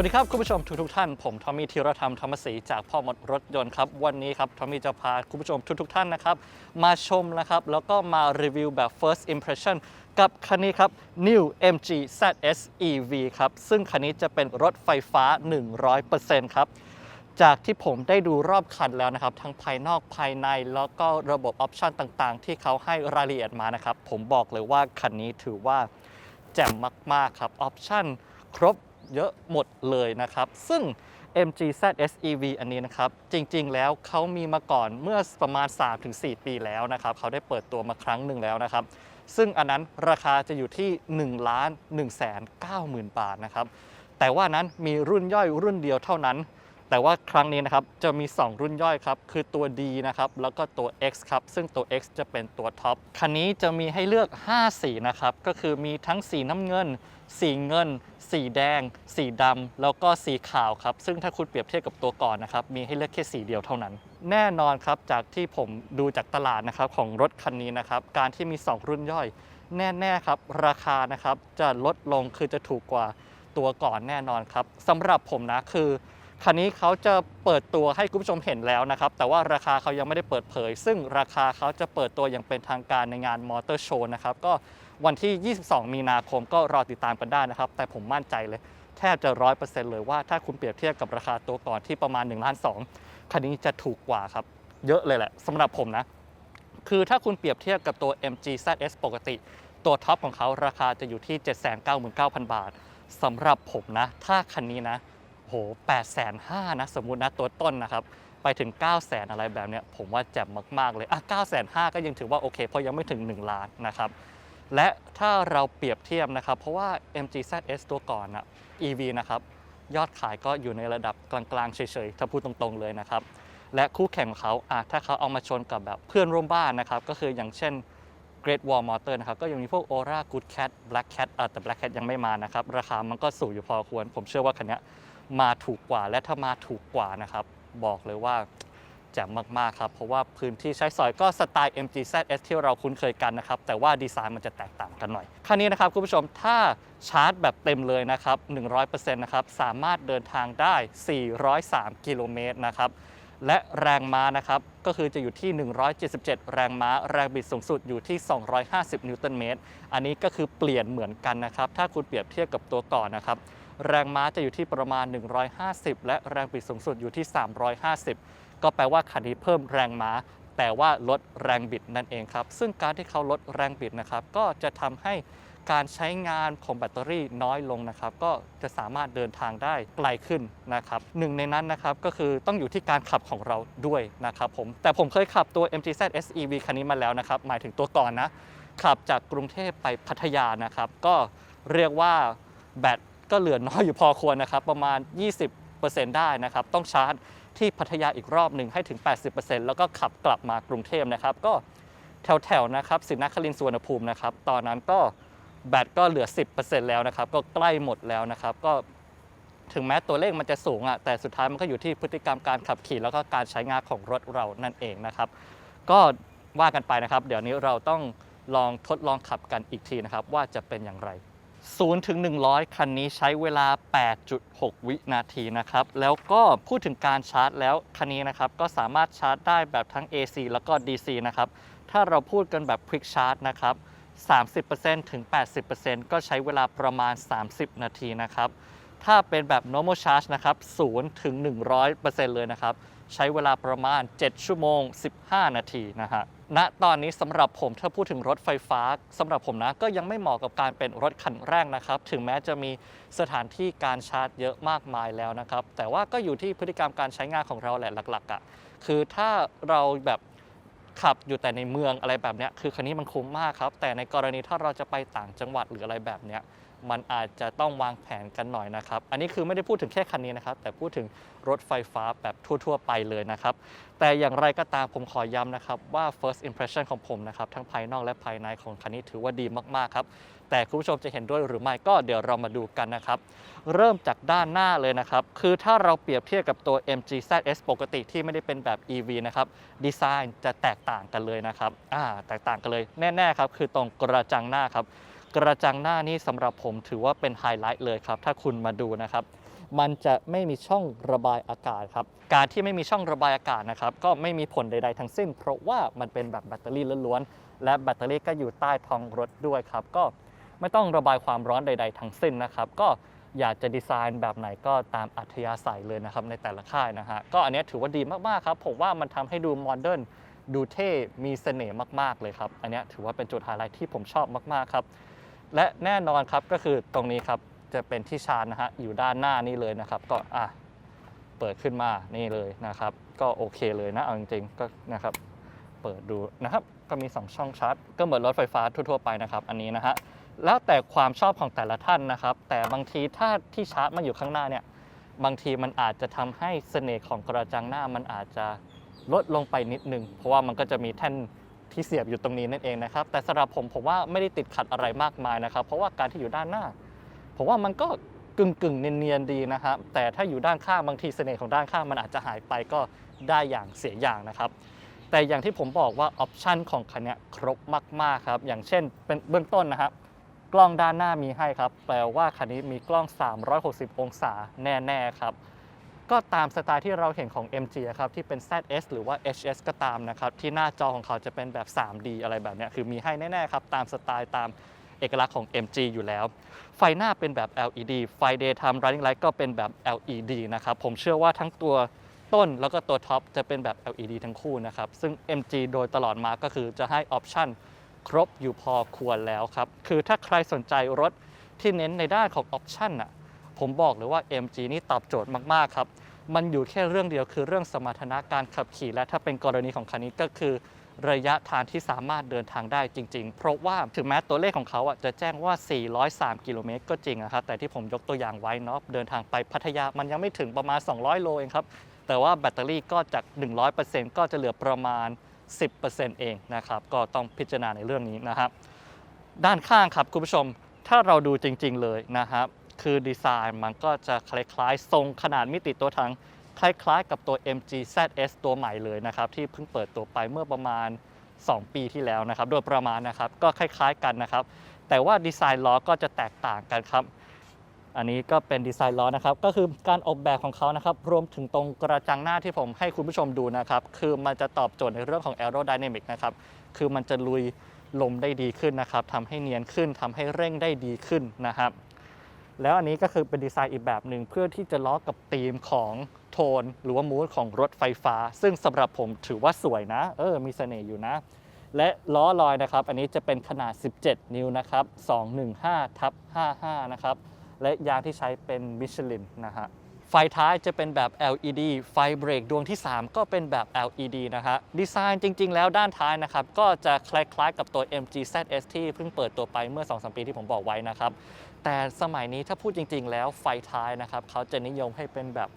สวัสดีครับ คุณผู้ชมทุกทท่านผมทอมมี่ธีรธรรมธรรมศรีจากพ่อมดรถยนต์ครับ วันนี้ครับทอมมี่จะพาคุณผู้ชมทุกทท่านนะครับ มาชมนะครับ แล้วก็มารีวิวแบบ first impression กับคันนี้ครับ New MG ZS EV ครับ ซึ่งคันนี้จะเป็นรถไฟฟ้า 100%ครับจากที่ผมได้ดูรอบคันแล้วนะครับ ทั้งภายนอกภายในแล้วก็ระบบออปชันต่างๆ ที่เขาให้รายละเอียดมานะครับ ผมบอกเลยว่าคันนี้ถือว่าแจ่มมาก ๆ ครับออปชั่นครบ เยอะหมดเลยนะครับ ซึ่ง MG ZS EV อันนี้นะครับ จริงๆ แล้วเขามีมาก่อนเมื่อประมาณ 3-4 ปีแล้วนะครับ เขาได้เปิดตัวมาครั้งหนึ่งแล้วนะครับ ซึ่งอันนั้นราคาจะอยู่ที่ 1 ล้าน1แสน9หมื่นบาทนะครับ แต่ว่านั้นมีรุ่นย่อยรุ่นเดียวเท่านั้น แต่ว่าครั้งนี้นะครับจะมี 2 รุ่นย่อยครับ คือตัว D นะครับ แล้วก็ตัว X ครับ ซึ่งตัว X จะเป็นตัวท็อป คันนี้จะมีให้เลือก 5 สีนะครับ ก็คือมีทั้งสีน้ำเงิน สีเงิน สีแดง สีดำ แล้วก็สีขาวครับ ซึ่งถ้าคุณเปรียบเทียบกับตัวก่อนนะครับ มีให้เลือกแค่สีเดียวเท่านั้น แน่นอนครับ จากที่ผมดูจากตลาดนะครับของรถคันนี้นะครับ การที่มี 2 รุ่นย่อย แน่ๆครับ ราคานะครับจะลดลงคือจะถูกกว่าตัวก่อนแน่นอนครับสำหรับผมนะคือ คันนี้เขาจะเปิดตัวให้คุณผู้ชมเห็นแล้วนะครับ แต่ว่าราคาเขายังไม่ได้เปิดเผย ซึ่งราคาเขาจะเปิดตัวอย่างเป็นทางการในงานมอเตอร์โชว์นะครับ ก็วันที่ 22 มีนาคมก็รอติดตามกันได้นะครับ แต่ผมมั่นใจเลย แทบจะ100%เลยว่าถ้าคุณเปรียบเทียบกับราคาตัวก่อนที่ประมาณ1ล้าน2คันนี้จะถูกกว่าครับ เยอะเลยแหละสำหรับผมนะ คือถ้าคุณเปรียบเทียบกับตัว MG ZS ปกติ ตัวท็อปของเขาราคาจะอยู่ที่ 799,000 บาทสำหรับผมนะ ถ้าคันนี้นะ โห8 5 0 0 0นห้านะ สมมุตินะตัวต้นนะครับ ไปถึง 9 0 0 0 0อะไรแบบเนี้ยผมว่าแจ่มมากๆเลย อะ9 5 0 0 0ก็ยังถือว่าโอเค เพราะยังไม่ถึง 1 ล้านนะครับ และถ้าเราเปรียบเทียบนะครับ เพราะว่า MG ZS ตัวก่อนอะ EV นะครับยอดขายก็อยู่ในระดับกลางๆเฉยๆ ถ้าพูดตรงๆเลยนะครับ และคู่แข่งของเขาอะถ้าเขาเอามาชนกับแบบเพื่อนร่วมบ้านนะครับ ก็คืออย่างเช่น Great Wall Motor นะครับ ก็ยังมีพวก Aura Good Cat Black Cat อะแต่ Black Cat ยังไม่มานะครับ ราคามันก็สูงอยู่พอควร ผมเชื่อว่าคันนี้ มาถูกกว่าและถ้ามาถูกกว่านะครับ บอกเลยว่าแจ่มมากๆครับ เพราะว่าพื้นที่ใช้สอยก็สไตล์ MG ZS ที่เราคุ้นเคยกันนะครับ แต่ว่าดีไซน์มันจะแตกต่างกันหน่อย คันนี้นะครับคุณผู้ชมถ้าชาร์จแบบเต็มเลยนะครับ 100%นะครับ สามารถเดินทางได้ 403 กิโลเมตรนะครับ และแรงม้านะครับ ก็คือจะอยู่ที่ 177 แรงม้า แรงบิดสูงสุดอยู่ที่ 250 นิวตันเมตร อันนี้ก็คือเปลี่ยนเหมือนกันนะครับ ถ้าคุณเปรียบเทียบกับตัวก่อนนะครับ แรงม้าจะอยู่ที่ประมาณ 150 และแรงบิดสูงสุดอยู่ที่ 350 ก็แปลว่าคันนี้เพิ่มแรงม้า แต่ว่าลดแรงบิดนั่นเองครับ ซึ่งการที่เขาลดแรงบิดนะครับก็จะทำให้การใช้งานของแบตเตอรี่น้อยลงนะครับ ก็จะสามารถเดินทางได้ไกลขึ้นนะครับหนึ่งในนั้นนะครับก็คือต้องอยู่ที่การขับของเราด้วยนะครับผมแต่ผมเคยขับตัว MGZ SEV คันนี้มาแล้วนะครับ หมายถึงตัวก่อนนะ ขับจากกรุงเทพไปพัทยานะครับ ก็เรียกว่าแบต ก็เหลือน้อยอยู่พอควรนะครับประมาณ 20%ได้นะครับต้องชาร์จที่พัทยาอีกรอบหนึ่งให้ถึง 80%แล้วก็ขับกลับมากรุงเทพนะครับก็แถวๆนะครับสินครินสุวรรณภูมินะครับตอนนั้นก็แบตก็เหลือ 10%แล้วนะครับก็ใกล้หมดแล้วนะครับก็ถึงแม้ตัวเลขมันจะสูงอะแต่สุดท้ายมันก็อยู่ที่พฤติกรรมการขับขี่แล้วก็การใช้งานของรถเรานั่นเองนะครับ ก็ว่ากันไปนะครับ เดี๋ยวนี้เราต้องลองทดลองขับกันอีกทีนะครับ ว่าจะเป็นอย่างไร 0ถึง100 คันนี้ใช้เวลา 8.6 วินาทีนะครับ แล้วก็พูดถึงการชาร์จแล้ว คันนี้นะครับ ก็สามารถชาร์จได้แบบทั้ง AC แล้วก็ DC นะครับ ถ้าเราพูดกันแบบ Quick Charge นะครับ 30%ถึง 80%ก็ใช้เวลาประมาณ 30 นาทีนะครับ ถ้าเป็นแบบ normal charge นะครับ0ถึง 100%เลยนะครับ ใช้เวลาประมาณ 7 ชั่วโมง 15 นาทีนะฮะ ณตอนนี้สำหรับผมถ้าพูดถึงรถไฟฟ้าสำหรับผมนะก็ยังไม่เหมาะกับการเป็นรถคันแรกนะครับ ถึงแม้จะมีสถานที่การชาร์จเยอะมากมายแล้วนะครับ แต่ว่าก็อยู่ที่พฤติกรรมการใช้งานของเราแหละหลักๆอะ่ะคือถ้าเราแบบขับอยู่แต่ในเมืองอะไรแบบเนี้ยคือคันนี้มันคุ้มมากครับ แต่ในกรณีถ้าเราจะไปต่างจังหวัดหรืออะไรแบบเนี้ย มันอาจจะต้องวางแผนกันหน่อยนะครับ อันนี้คือไม่ได้พูดถึงแค่คันนี้นะครับ แต่พูดถึงรถไฟฟ้าแบบทั่ว ๆ ไปเลยนะครับ แต่อย่างไรก็ตามผมขอย้ำนะครับ ว่า first impression ของผมนะครับ ทั้งภายนอกและภายในของคันนี้ถือว่าดีมากๆครับ แต่คุณผู้ชมจะเห็นด้วยหรือไม่ก็เดี๋ยวเรามาดูกันนะครับ เริ่มจากด้านหน้าเลยนะครับ คือถ้าเราเปรียบเทียบกับตัว MG ZS ปกติที่ไม่ได้เป็นแบบ EV นะครับ ดีไซน์จะแตกต่างกันเลยนะครับอ่าแตกต่างกันเลยแน่ๆครับคือตรงกระจังหน้าครับ กระจังหน้านี่สำหรับผมถือว่าเป็นไฮไลท์เลยครับ ถ้าคุณมาดูนะครับ มันจะไม่มีช่องระบายอากาศครับ การที่ไม่มีช่องระบายอากาศนะครับ ก็ไม่มีผลใดๆทั้งสิ้น เพราะว่ามันเป็นแบบแบตเตอรี่ล้วนๆ และแบตเตอรี่ก็อยู่ใต้ท้องรถด้วยครับ ก็ไม่ต้องระบายความร้อนใด ๆ ทั้งสิ้นนะครับ ก็อยากจะดีไซน์แบบไหนก็ตามอัธยาศัยเลยนะครับในแต่ละค่ายนะฮะ ก็อันนี้ถือว่าดีมากๆครับ ผมว่ามันทำให้ดูโมเดิร์นดูเท่ มีเสน่ห์มาก ๆ เลยครับ อันนี้ถือว่าเป็นจุดไฮไลท์ที่ผมชอบมาก ๆ ครับ และแน่นอนครับก็คือตรงนี้ครับจะเป็นที่ชาร์จนะฮะอยู่ด้านหน้านี่เลยนะครับ ก็อะเปิดขึ้นมานี่เลยนะครับ ก็โอเคเลยนะเอาจริงๆก็นะครับ เปิดดูนะครับ ก็มี 2 ช่องชาร์จ ก็เหมือนรถไฟฟ้าทั่วๆไปนะครับ อันนี้นะฮะแล้วแต่ความชอบของแต่ละท่านนะครับ แต่บางทีถ้าที่ชาร์จมันอยู่ข้างหน้าเนี่ยบางทีมันอาจจะทำให้เสน่ห์ของกระจังหน้ามันอาจจะลดลงไปนิดนึงเพราะว่ามันก็จะมีแท่น ที่เสียบอยู่ตรงนี้นั่นเองนะครับ แต่สำหรับผมผมว่าไม่ได้ติดขัดอะไรมากมายนะครับ เพราะว่าการที่อยู่ด้านหน้า ผมว่ามันก็กึ่งกึ่งเนียนๆดีนะครับ แต่ถ้าอยู่ด้านข้างบางทีเสน่ห์ของด้านข้างมันอาจจะหายไปก็ได้อย่างเสียอย่างนะครับ แต่อย่างที่ผมบอกว่าออปชันของคันนี้ครบมากๆครับ อย่างเช่น เป็นเบื้องต้นนะครับกล้องด้านหน้ามีให้ครับ แปลว่าคันนี้มีกล้อง 360 องศาแน่ๆครับ ก็ตามสไตล์ที่เราเห็นของ MG ครับที่เป็น ZS หรือว่า HS ก็ตามนะครับที่หน้าจอของเขาจะเป็นแบบ 3D อะไรแบบนี้คือมีให้แน่ๆครับตามสไตล์ตามเอกลักษณ์ของ MG อยู่แล้ว ไฟหน้าเป็นแบบ LED ไฟ Daytime Running Light ก็เป็นแบบ LED นะครับ ผมเชื่อว่าทั้งตัวต้นแล้วก็ตัวท็อปจะเป็นแบบ LED ทั้งคู่นะครับ ซึ่ง MG โดยตลอดมาก็คือจะให้ออปชันครบอยู่พอควรแล้วครับ คือถ้าใครสนใจรถที่เน้นในด้านของออปชันอะ ผมบอกเลยว่า MG นี่ตอบโจทย์มากๆครับ มันอยู่แค่เรื่องเดียวคือเรื่องสมรรถนะการขับขี่และถ้าเป็นกรณีของคันนี้ก็คือ ระยะทางที่สามารถเดินทางได้จริง ๆ เพราะว่าถึงแม้ตัวเลขของเขาอะจะแจ้งว่า 403 กิโลเมตรก็จริงนะครับ แต่ที่ผมยกตัวอย่างไว้เนาะเดินทางไปพัทยามันยังไม่ถึงประมาณ 200 โลเองครับ แต่ว่าแบตเตอรี่ก็จาก 100%ก็จะเหลือประมาณ 10%เองนะครับก็ต้องพิจารณาในเรื่องนี้นะครับด้านข้างครับคุณผู้ชมถ้าเราดูจริง ๆ เลยนะครับ คือดีไซน์มันก็จะคล้ายๆ ทรงขนาดมิติตัวถังคล้ายๆ กับตัว MG ZS ตัวใหม่เลยนะครับ ที่เพิ่งเปิดตัวไปเมื่อประมาณ 2 ปีที่แล้วนะครับ โดยประมาณนะครับก็คล้ายๆกันนะครับ แต่ว่าดีไซน์ล้อก็จะแตกต่างกันครับ อันนี้ก็เป็นดีไซน์ล้อนะครับ ก็คือการออกแบบของเขานะครับ รวมถึงตรงกระจังหน้าที่ผมให้คุณผู้ชมดูนะครับ คือมันจะตอบโจทย์ในเรื่องของ aerodynamic นะครับ คือมันจะลุยลมได้ดีขึ้นนะครับทำให้เนียนขึ้นทำให้เร่งได้ดีขึ้นนะครับ แล้วอันนี้ก็คือเป็นดีไซน์อีกแบบหนึ่งเพื่อที่จะล้อกับธีมของโทน หรือว่ามูดของรถไฟฟ้า ซึ่งสำหรับผมถือว่าสวยนะ เออ มีเสน่ห์อยู่นะ และล้อลอยนะครับ อันนี้จะเป็นขนาด 17 นิ้วนะครับ 215ทับ55 นะครับ และยางที่ใช้เป็นมิชลินนะฮะ ไฟท้ายจะเป็นแบบ LED ไฟเบรกดวงที่ 3 ก็เป็นแบบ LED นะฮะดีไซน์จริง ๆ แล้วด้านท้ายนะครับ ก็จะคล้ายๆกับตัว MG ZS ที่เพิ่งเปิดตัวไปเมื่อ 2-3 ปีที่ผมบอกไว้นะครับ แต่สมัยนี้ถ้าพูดจริง ๆ แล้วไฟท้ายนะครับ เขาจะนิยมให้เป็นแบบ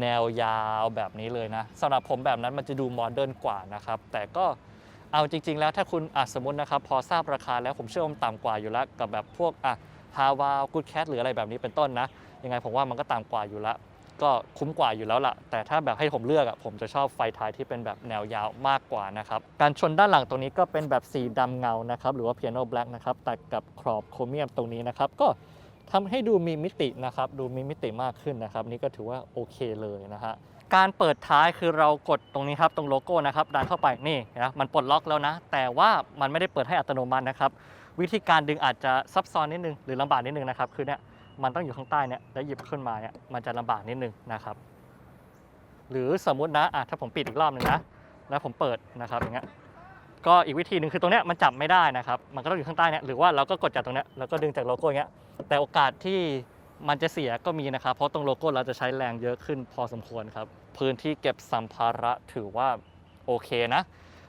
แนวยาวแบบนี้เลยนะสำหรับผมแบบนั้นมันจะดูโมเดิร์นกว่านะครับ แต่ก็เอาจริง ๆ แล้วถ้าคุณอะสมมตินะครับ พอทราบราคาแล้วผมเชื่อว่ามันต่ำกว่าอยู่แล้วกับแบบพวกอะฮาวากูดแคทหรืออะไรแบบนี้เป็นต้นนะยังไงผมว่ามันก็ต่ำกว่าอยู่แล้ว ก็คุ้มกว่าอยู่แล้วล่ะ แต่ถ้าแบบให้ผมเลือกอะผมจะชอบไฟท้ายที่เป็นแบบแนวยาวมากกว่านะครับ การชนด้านหลังตรงนี้ก็เป็นแบบสีดำเงานะครับ หรือว่า piano black นะครับแต่กับขอบโครเมียมตรงนี้นะครับ ก็ทำให้ดูมีมิตินะครับ ดูมีมิติมากขึ้นนะครับ นี่ก็ถือว่าโอเคเลยนะฮะการเปิดท้ายคือเรากดตรงนี้ครับตรงโลโก้นะครับดันเข้าไปนี่นะมันปลดล็อกแล้วนะ แต่ว่ามันไม่ได้เปิดให้อัตโนมัตินะครับ วิธีการดึงอาจจะซับซ้อนนิดนึงหรือลำบากนิดนึงนะครับคือเนี่ย มันต้องอยู่ข้างใต้เนี่ยแล้วหยิบขึ้นมาเนี่ยมันจะลำบากนิดนึงนะครับ หรือสมมุตินะอะถ้าผมปิดอีกรอบหนึ่งนะแล้วผมเปิดนะครับอย่างเงี้ยก็อีกวิธีหนึ่งคือตรงเนี้ยมันจับไม่ได้นะครับมันก็ต้องอยู่ข้างใต้เนี่ยหรือว่าเราก็กดจากตรงเนี้ยแล้วก็ดึงจากโลโก้เงี้ยแต่โอกาสที่มันจะเสียก็มีนะครับ เพราะตรงโลโก้เราจะใช้แรงเยอะขึ้นพอสมควรครับ พื้นที่เก็บสัมภาระถือว่าโอเคนะ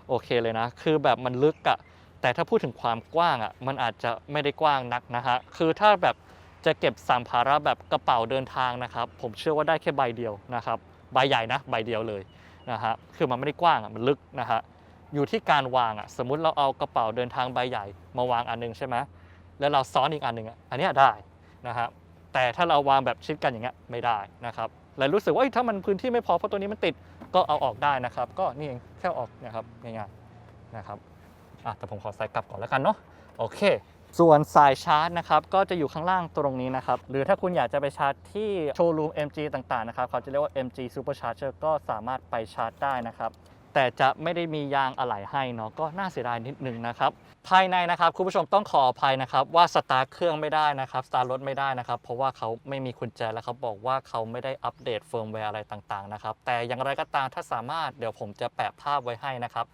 โอเคเลยนะ คือแบบมันลึกอะแต่ถ้าพูดถึงความกว้างอะมันอาจจะไม่ได้กว้างนักนะฮะคือถ้าแบบ จะเก็บสัมภาระแบบกระเป๋าเดินทางนะครับ ผมเชื่อว่าได้แค่ใบเดียวนะครับใบใหญ่นะใบเดียวเลยนะฮะคือมันไม่ได้กว้างมันลึกนะฮะอยู่ที่การวางอะสมมุติเราเอากระเป๋าเดินทางใบใหญ่ มาวางอันหนึงใช่ไหมแล้วเราซ้อนอีกอันหนึ่งอะอันนี้ได้นะฮะแต่ถ้าเราวางแบบชิดกันอย่างเงี้ยไม่ได้นะครับและรู้สึกว่าเอ้ถ้ามันพื้นที่ไม่พอเพราะตัวนี้มันติดก็เอาออกได้นะครับ ก็นี่เองแค่ออกนะครับง่ายๆนะครับอะแต่ผมขอใส่กลับก่อนแล้วกันเนาะโอเค ส่วนสายชาร์จนะครับก็จะอยู่ข้างล่างตรงนี้นะครับ หรือถ้าคุณอยากจะไปชาร์จที่โชว์รูม MG ต่างๆนะครับเขาจะเรียกว่า MG Supercharger ก็สามารถไปชาร์จได้นะครับแต่จะไม่ได้มียางอะไหล่ให้เนาะก็น่าเสียดายนิดนึงนะครับภายในนะครับคุณผู้ชมต้องขออภัยนะครับว่าสตาร์ทเครื่องไม่ได้นะครับสตาร์ทรถไม่ได้นะครับ เพราะว่าเขาไม่มีกุญแจและเขาบอกว่าเขาไม่ได้อัปเดตเฟิร์มแวร์อะไรต่างๆนะครับแต่อย่างไรก็ตามถ้าสามารถเดี๋ยวผมจะแปะภาพไว้ให้นะครับ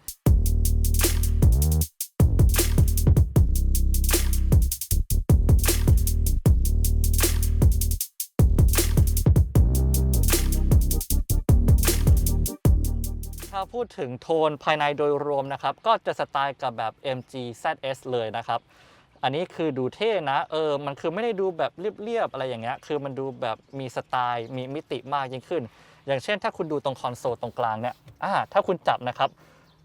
พูดถึงโทนภายในโดยรวมนะครับ ก็จะสไตล์กับแบบ MG ZS เลยนะครับ อันนี้คือดูเท่นะเออมันคือไม่ได้ดูแบบเรียบๆอะไรอย่างเงี้ยคือมันดูแบบมีสไตล์มีมิติมากยิ่งขึ้น อย่างเช่นถ้าคุณดูตรงคอนโซลตรงกลางเนี่ยอ่าถ้าคุณจับนะครับ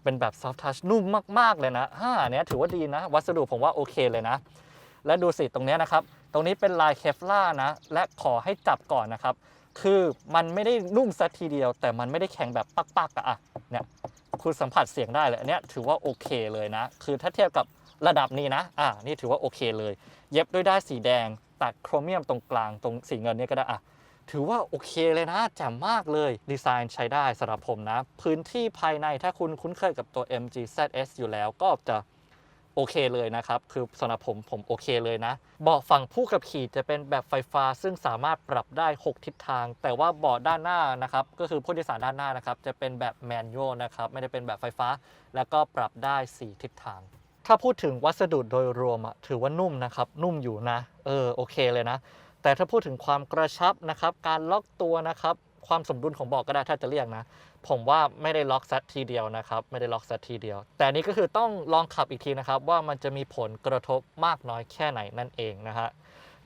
เป็นแบบ soft touch นุ่มมากๆเลยนะอ่าเนี้ยถือว่าดีนะ วัสดุผมว่าโอเคเลยนะ และดูสิตรงเนี้ยนะครับ ตรงนี้เป็นลายเคฟล่านะ และขอให้จับก่อนนะครับ คือมันไม่ได้นุ่มซะทีเดียว แต่มันไม่ได้แข็งแบบปักๆอะอะเนี่ยคุณสัมผัสเสียงได้เลยอันนี้ถือว่าโอเคเลยนะ คือถ้าเทียบกับระดับนี้นะอ่านี่ถือว่าโอเคเลย เย็บด้วยได้ายสีแดงตัดโครเมียมตรงกลางตรงสีเงินนี่ก็ได้อะถือว่าโอเคเลยนะแจ่มมากเลยดีไซน์ใช้ได้สำหรับผมนะ พื้นที่ภายในถ้าคุณคุ้นเคยกับตัว MG ZS อยู่แล้วก็จะ โอเคเลยนะครับ คือสำหรับผมผมโอเคเลยนะ เบาะฝั่งผู้ขับขี่จะเป็นแบบไฟฟ้า ซึ่งสามารถปรับได้ 6 ทิศทาง แต่ว่าเบาะด้านหน้านะครับ ก็คือผู้โดยสารด้านหน้านะครับ จะเป็นแบบแมนนวลนะครับ ไม่ได้เป็นแบบไฟฟ้า แล้วก็ปรับได้ 4 ทิศทาง ถ้าพูดถึงวัสดุโดยรวมอะถือว่านุ่มนะครับ นุ่มอยู่นะ เออ โอเคเลยนะ แต่ถ้าพูดถึงความกระชับนะครับ การล็อกตัวนะครับ ความสมดุลของบาะก็ได้ถ้าจะเรียกนะ ผมว่าไม่ได้ล็อกซัดทีเดียวนะครับ ไม่ได้ล็อกซัดทีเดียว แต่นี่ก็คือต้องลองขับอีกทีนะครับ ว่ามันจะมีผลกระทบมากน้อยแค่ไหนนั่นเองนะฮะ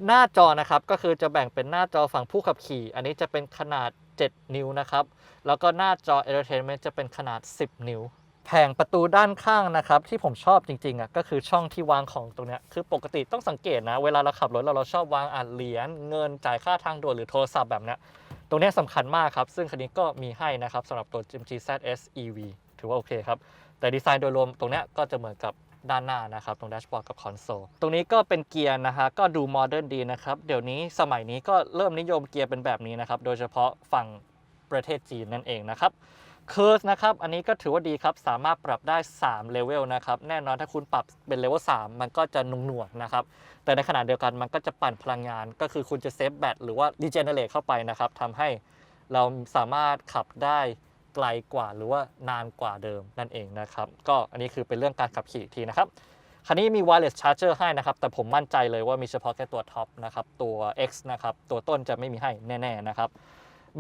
หน้าจอนะครับก็คือจะแบ่งเป็นหน้าจอฝั่งผู้ขับขี่ อันนี้จะเป็นขนาด 7 นิ้วนะครับ แล้วก็หน้าจอ Entertainment จะเป็นขนาด 10 นิ้ว แผงประตูด้านข้างนะครับ ที่ผมชอบจริงๆอะก็คือช่องที่วางของตรงเนี้ยคือปกติต้องสังเกตนะ เวลาเราขับรถเราเราชอบวางอ่านเหรียญเงินจ่ายค่าทางด่วนหรือโทรศัพท์แบบเนี้ย ตรงนี้สำคัญมากครับ ซึ่งคันนี้ก็มีให้นะครับสำหรับตัว MG ZS EV ถือว่าโอเคครับ แต่ดีไซน์โดยรวมตรงนี้ก็จะเหมือนกับด้านหน้านะครับตรงแดชบอร์ดกับคอนโซลตรงนี้ก็เป็นเกียร์นะฮะก็ดูโมเดิร์นดีนะครับเดี๋ยวนี้สมัยนี้ก็เริ่มนิยมเกียร์เป็นแบบนี้นะครับโดยเฉพาะฝั่งประเทศจีนนั่นเองนะครับ เคอร์สนะครับ อันนี้ก็ถือว่าดีครับ สามารถปรับได้3เลเวลนะครับ แน่นอนถ้าคุณปรับเป็นเลเวล3มันก็จะหนุ่งหนวกนะครับ แต่ในขณะเดียวกันมันก็จะปั่นพลังงาน ก็คือคุณจะเซฟแบตหรือว่ารีเจเนเรตเข้าไปนะครับทำให้เราสามารถขับได้ไกลกว่าหรือว่านานกว่าเดิมนั่นเองนะครับ ก็อันนี้คือเป็นเรื่องการขับขี่อีกทีนะครับ คันนี้มี wireless charger ให้นะครับ แต่ผมมั่นใจเลยว่ามีเฉพาะแค่ตัวท็อปนะครับ ตัว X นะครับ ตัวต้นจะไม่มีให้แน่ ๆ นะครับ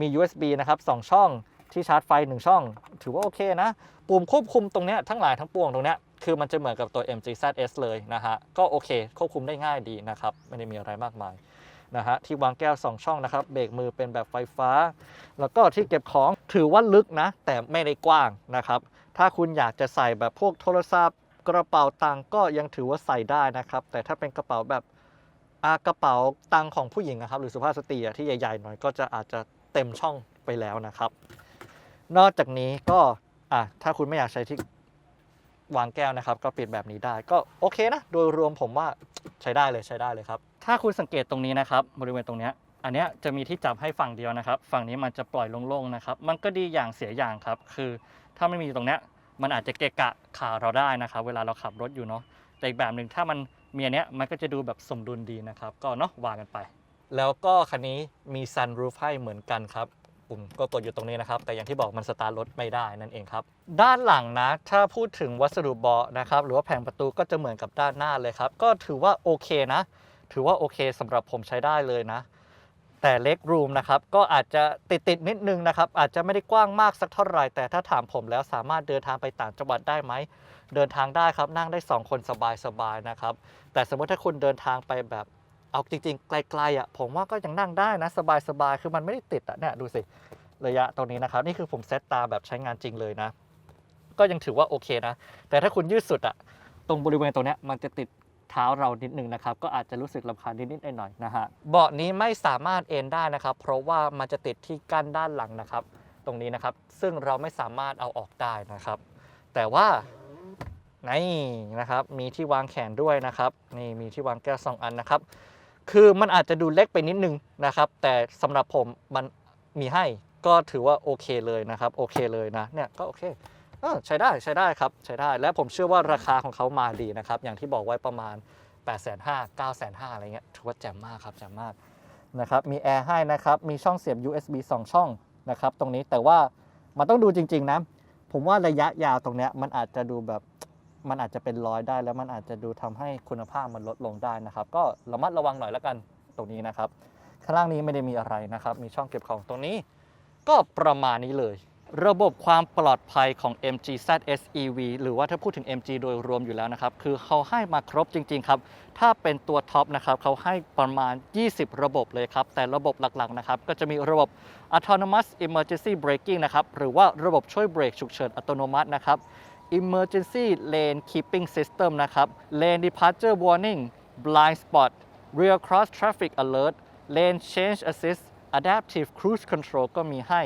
มี USB นะครับ 2 ช่อง ที่ชาร์จไฟ 1 ช่อง ถือว่าโอเคนะ ปุ่มควบคุมตรงนี้ทั้งหลายทั้งปวงตรงนี้คือมันจะเหมือนกับตัว MG ZS เลยนะฮะ ก็โอเค ควบคุมได้ง่ายดีนะครับ ไม่ได้มีอะไรมากมายนะฮะ ที่วางแก้ว 2 ช่องนะครับ เบรกมือเป็นแบบไฟฟ้า แล้วก็ที่เก็บของถือว่าลึกนะ แต่ไม่ได้กว้างนะครับ ถ้าคุณอยากจะใส่แบบพวกโทรศัพท์ กระเป๋าตังก็ยังถือว่าใส่ได้นะครับ แต่ถ้าเป็นกระเป๋าแบบอากระเป๋าตังของผู้หญิงนะครับ หรือสุภาพสตรีที่ใหญ่ๆหน่อยก็จะอาจจะเต็มช่องไปแล้วนะครับ นอกจากนี้ก็อะถ้าคุณไม่อยากใช้ที่วางแก้วนะครับ ก็ปิดแบบนี้ได้ก็โอเคนะ โดยรวมผมว่าใช้ได้เลยใช้ได้เลยครับ ถ้าคุณสังเกตตรงนี้นะครับ บริเวณตรงเนี้ยอันเนี้ยจะมีที่จับให้ฝั่งเดียวนะครับ ฝั่งนี้มันจะปล่อยโล่งๆนะครับ มันก็ดีอย่างเสียอย่างครับ คือถ้าไม่มีตรงเนี้ยมันอาจจะเกะกะขาเราได้นะครับ เวลาเราขับรถอยู่เนาะแต่อีกแบบหนึ่งถ้ามันมีอันเนี้ยมันก็จะดูแบบสมดุลดีนะครับ ก็เนาะวางกันไป แล้วก็คันนี้มี sunroof ให้เหมือนกันครับ ปุ่มก็กดอยู่ตรงนี้นะครับ แต่อย่างที่บอกมันสตาร์ทรถไม่ได้นั่นเองครับ ด้านหลังนะ ถ้าพูดถึงวัสดุเบาะนะครับ หรือว่าแผงประตูก็จะเหมือนกับด้านหน้าเลยครับ ก็ถือว่าโอเคนะ ถือว่าโอเคสำหรับผมใช้ได้เลยนะ แต่เล็กรูมนะครับ ก็อาจจะติดติดๆนิดนึงนะครับ อาจจะไม่ได้กว้างมากสักเท่าไหร่ แต่ถ้าถามผมแล้วสามารถเดินทางไปต่างจังหวัดได้ไหม เดินทางได้ครับ นั่งได้ 2 คนสบายๆนะครับ แต่สมมติถ้าคุณเดินทางไปแบบ เอาจริงๆ ไกลๆอะผมว่าก็ยังนั่งได้นะ สบายๆ คือมันไม่ได้ติดอะเนี่ยดูสิ ระยะตรงนี้นะครับ นี่คือผมเซตตาแบบใช้งานจริงเลยนะ ก็ยังถือว่าโอเคนะ แต่ถ้าคุณยืดสุดอะตรงบริเวณตรงนี้มันจะติดเท้าเรานิดนึงนะครับ ก็อาจจะรู้สึกลำคาญนิดๆหน่อยๆนะฮะเบาะนี้ไม่สามารถเอนได้นะครับ เพราะว่ามันจะติดที่กั้นด้านหลังนะครับ ตรงนี้นะครับ ซึ่งเราไม่สามารถเอาออกได้นะครับ แต่ว่านี่นะครับ มีที่วางแขนด้วยนะครับ นี่มีที่วางแก้วสองอันนะครับ คือมันอาจจะดูเล็กไปนิดนึงนะครับ แต่สำหรับผมมันมีให้ก็ถือว่าโอเคเลยนะครับโอเคเลยนะเนี่ยก็โอเคอใช้ได้ใช้ได้ครับใช้ได้และผมเชื่อว่าราคาของเขามาดีนะครับ อย่างที่บอกไว้ประมาณ 8 5 0 0 0 9 5 0 0อะไรเงี้ยถือว่าแจ่มมากครับแจ่มมากนะครับมีแอร์ให้นะครับมีช่องเสียบ USB 2 ช่องนะครับตรงนี้แต่ว่ามันต้องดูจริง ๆนะผมว่าระยะยาวตรงเนี้ยมันอาจจะดูแบบ มันอาจจะเป็นร้อยได้ แล้วมันอาจจะดูทำให้คุณภาพมันลดลงได้นะครับ ก็ระมัดระวังหน่อยแล้วกันตรงนี้นะครับ ข้างล่างนี้ไม่ได้มีอะไรนะครับ มีช่องเก็บของตรงนี้ ก็ประมาณนี้เลย ระบบความปลอดภัยของ MG ZS EV หรือว่าถ้าพูดถึง MG โดยรวมอยู่แล้วนะครับ คือเขาให้มาครบจริง ๆ ครับ ถ้าเป็นตัวท็อปนะครับเขาให้ประมาณ 20 ระบบเลยครับ แต่ระบบหลักๆนะครับ ก็จะมีระบบ Autonomous Emergency Braking นะครับ หรือว่าระบบช่วยเบรกฉุกเฉินอัตโนมัตินะครับ Emergency Lane Keeping System นะครับ Lane Departure Warning Blind Spot Rear Cross Traffic Alert Lane Change Assist Adaptive Cruise Control ก็มีให้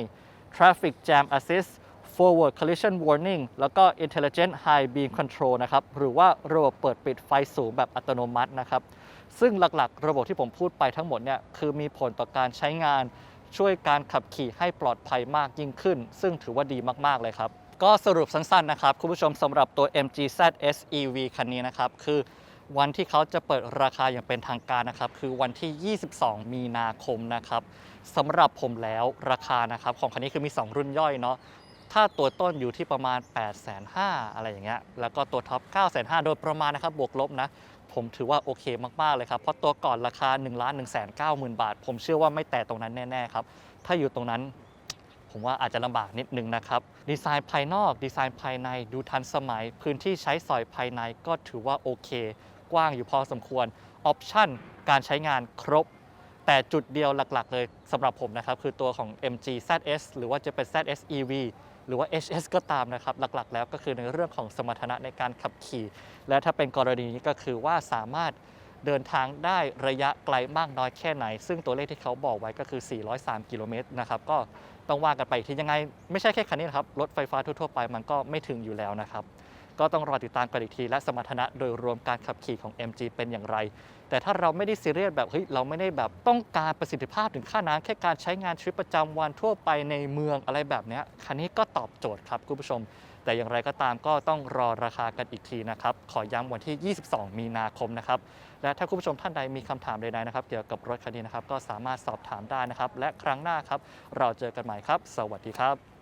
Traffic Jam Assist Forward Collision Warning แล้วก็ Intelligent High Beam Control นะครับ หรือว่าระบบเปิดปิดไฟสูงแบบอัตโนมัตินะครับ ซึ่งหลักๆ ระบบที่ผมพูดไปทั้งหมดเนี่ยคือมีผลต่อการใช้งาน ช่วยการขับขี่ให้ปลอดภัยมากยิ่งขึ้น ซึ่งถือว่าดีมาก ๆ เลยครับ ก็สรุปสั้นๆนะครับ คุณผู้ชมสำหรับตัว MG ZS EV คันนี้นะครับ คือวันที่เขาจะเปิดราคาอย่างเป็นทางการนะครับ คือวันที่ 22 มีนาคมนะครับสำหรับผมแล้วราคานะครับ ของคันนี้คือมี 2 รุ่นย่อยเนาะถ้าตัวต้นอยู่ที่ประมาณ 8 5 0 0 0อะไรอย่างเงี้ยแล้วก็ตัวท็อป 9 5 0 0 0โดยประมาณนะครับ บวกลบนะ ผมถือว่าโอเคมาก ๆ เลยครับ เพราะตัวก่อนราคา 1 1 9 0 0 0 0 บาท ผมเชื่อว่าไม่แตะตรงนั้นแน่ ๆ ครับ ถ้าอยู่ตรงนั้น ผมว่าอาจจะลำบากนิดนึงนะครับ ดีไซน์ภายนอก ดีไซน์ภายในดูทันสมัย พื้นที่ใช้สอยภายในก็ถือว่าโอเค กว้างอยู่พอสมควร ออปชั่นการใช้งานครบ แต่จุดเดียวหลักๆ เลยสำหรับผมนะครับ คือตัวของ MG ZS หรือว่าจะเป็น ZS EV หรือว่า HS ก็ตามนะครับ หลักๆ แล้วก็คือในเรื่องของสมรรถนะในการขับขี่ และถ้าเป็นกรณีนี้ก็คือว่าสามารถ เดินทางได้ระยะไกลมากน้อยแค่ไหน ซึ่งตัวเลขที่เขาบอกไว้ก็คือ 403 กิโลเมตรนะครับก็ต้องว่ากันไปที่ยังไงไม่ใช่แค่คันนี้นะครับ รถไฟฟ้าทั่วๆไปมันก็ไม่ถึงอยู่แล้วนะครับ ก็ต้องรอติดตามกันอีกที และสมรรถนะโดยรวมการขับขี่ของ MG เป็นอย่างไร แต่ถ้าเราไม่ได้ซีเรียสแบบเฮ้ยเราไม่ได้แบบต้องการประสิทธิภาพถึงค่านั้นแค่การใช้งานชีวิตประจำวันทั่วไปในเมืองอะไรแบบนี้คันนี้ก็ตอบโจทย์ครับคุณผู้ชม แต่อย่างไรก็ตามก็ต้องรอราคากันอีกทีนะครับขอย้ำวันที่ 22 มีนาคมนะครับ และถ้าคุณผู้ชมท่านใดมีคำถามใดๆนะครับ เกี่ยวกับรถคันนี้นะครับก็สามารถสอบถามได้นะครับ และครั้งหน้าครับ เราเจอกันใหม่ครับ สวัสดีครับ